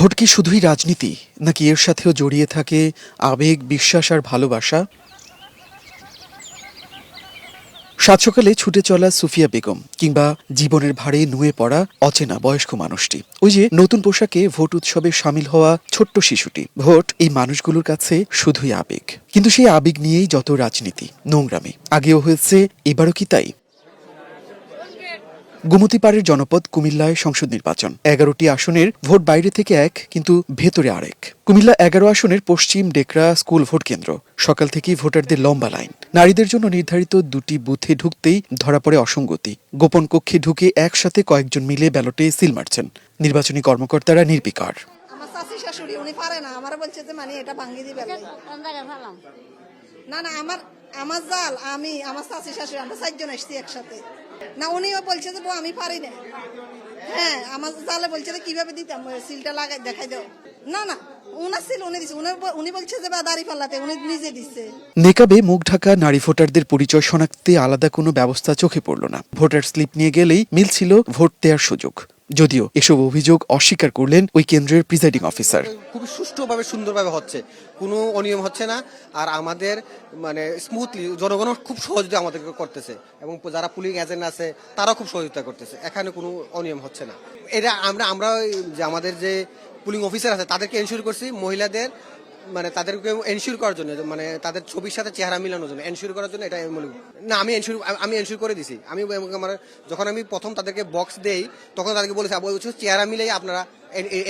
Vote কি শুধুই রাজনীতি, নাকি এর সাথেও জড়িয়ে থাকে আবেগ, বিশ্বাস আর ভালোবাসা? সাত সকালে ছুটে চলা সুফিয়া বেগম কিংবা জীবনের ভারে নুয়ে পড়া অচেনা বয়স্ক মানুষটি। ওই যে নতুন পোশাকে ভোট উৎসবে সামিল হওয়া ছোট্ট শিশুটি। ভোট এই মানুষগুলোর কাছে শুধুই আবেগ। কিন্তু সেই আবেগ নিয়েই যত রাজনীতি, নোংরামে, আগেও হয়েছে, এবারও কি তাই? গুমতিপাড়ের জনপদ কুমিল্লায় সংসদ নির্বাচন। এগারোটি আসনের ভোট বাইরে থেকে এক, কিন্তু ভেতরে আরেক। কুমিল্লা এগারো আসনের পশ্চিম ডেকরা স্কুল ভোট কেন্দ্র। সকাল থেকেই ভোটারদের লম্বা লাইন। নারীদের জন্য নির্ধারিত দুটি বুথে ঢুকতেই ধরা পড়ে অসঙ্গতি। গোপন কক্ষে ঢুকে একসাথে কয়েকজন মিলে ব্যালটে সিল মারছেন। নির্বাচনী কর্মকর্তারা নির্বিকার। না। আমার না, আমার আমার জাল, আমি, আমার শাশি শাশুড়ি, আমরা চারজন এসছি একসাথে। না উনিও বলছে যে, বউ, আমি পারি না। হ্যাঁ আমার তাহলে বলছে যে, কীভাবে দিতাম সিলটা লাগাই, দেখাই দাও। না না উনি উনি উনি উনি নেকাবে মুখ ঢাকা নারী ভোটারদের পরিচয় শনাক্তে আলাদা কোনো ব্যবস্থা চোখে পড়ল না। ভোটার স্লিপ নিয়ে গেলেই মিলছিল ভোট দেওয়ার সুযোগ। যদিও এসব অভিযোগ অস্বীকার করলেন ওই কেন্দ্রের প্রিজাইডিং অফিসার। খুবই সুষ্ঠুভাবে, সুন্দরভাবে হচ্ছে। কোনো অনিয়ম হচ্ছে না, আর আমাদের মানে স্মুথলি জনগণ খুব সহযোগিতা আমাদেরকে করতেছে, এবং যারা পুলিং এজেন্ট আছে তারা খুব সহযোগিতা করতেছে। এখানে কোনো অনিয়ম হচ্ছে না। এটা আমরা আমরা যে আমাদের যে পুলিং অফিসার আছে, তাদেরকে এনশিওর করছি মহিলাদের মানে তাদেরকে এনশিওর করার জন্য মানে তাদের ছবির সাথে চেহারা মিলানোর জন্য এনশিওর করার জন্য এটা আমি বলি। না আমি এনশিওর আমি এনশিওর করে দিছি। আমি আমার যখন আমি প্রথম তাদেরকে বক্স দেই তখন তাদেরকে বলেছি আবু বলছে চেহারা মিলেই আপনারা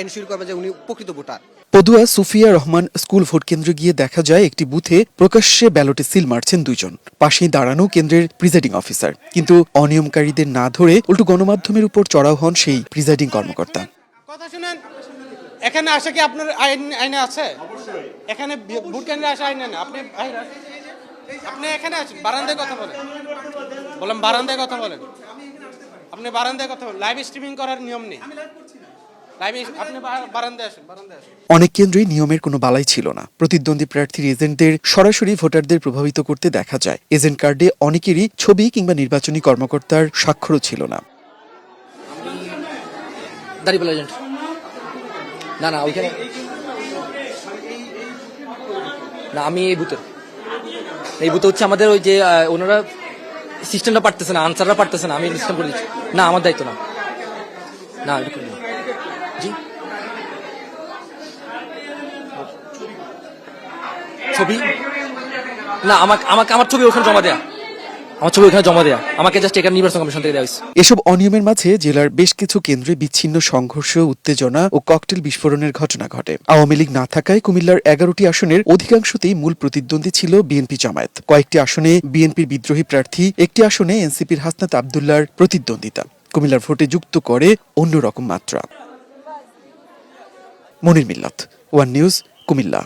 এনশিওর করবেন যে উনি প্রকৃত voter. Padua Sufia Rahman school vote কেন্দ্রে গিয়ে দেখা যায় একটি বুথে প্রকাশ্যে ব্যালটে সিল মারছেন দুইজন। পাশেই দাঁড়ানো কেন্দ্রের প্রিজাইডিং অফিসার কিন্তু অনিয়মকারীদের না ধরে উল্টো গণমাধ্যমের উপর চড়াও হন সেই প্রিজাইডিং কর্মকর্তা। কথা শুনেন এখানে আসে কি আপনার আইন আইনে আছে? এখানে ভোট কেন্দ্রে আসে আইনে না আপনি আপনি এখানে আসেন বারান্দায় কথা বলেন। বললাম বারান্দায় কথা বলেন। আপনি বারান্দায় কথা বলেন। লাইভ স্ট্রিমিং করার নিয়ম নেই। লাইভ আপনি বা- বারান্দায় আসেন বারান্দায় আসেন। অনেক কেন্দ্রেই নিয়মের কোনো বালাই ছিল না। প্রতিদ্বন্দ্বী প্রার্থীর এজেন্টদের সরাসরি ভোটারদের প্রভাবিত করতে দেখা যায়। এজেন্ট কার্ডে অনেকেরই ছবি কিংবা নির্বাচনী কর্মকর্তার স্বাক্ষরও ছিল না। না না ওইখানে না, আমি এই বুথের এই বুথে হচ্ছে আমাদের ওই যে ওনারা সিস্টেমটা পারতেছে না আনসাররা পারতেছে না, আমি সিস্টেম করে দিচ্ছি। না, আমার দায়িত্ব না। না। জি? ছবি? না, আমাকে আমাকে আমার ছবি ওখানে জমা দেয়া। আমার ছবি ওখানে জমা দেয়া। আমাকে জাস্ট এখানে নির্বাচন কমিশন থেকে দেওয়া হয়েছে। এসব অনিয়মের মাঝে জেলার বেশ কিছু কেন্দ্রে বিচ্ছিন্ন সংঘর্ষ, উত্তেজনা ও ককটেল বিস্ফোরণের ঘটনা ঘটে। আওয়ামী লীগ না থাকায় কুমিল্লার এগারোটি আসনের অধিকাংশতেই মূল প্রতিদ্বন্দ্বী ছিল বিএনপি জামায়াত। কয়েকটি আসনে বিএনপির বিদ্রোহী প্রার্থী, একটি আসনে এনসিপির হাসনাত আবদুল্লার প্রতিদ্বন্দ্বিতা। কুমিল্লার ভোটে যুক্ত করে অন্যরকম মাত্রা। মনির মিল্লাত, ওয়ান নিউজ, কুমিল্লা।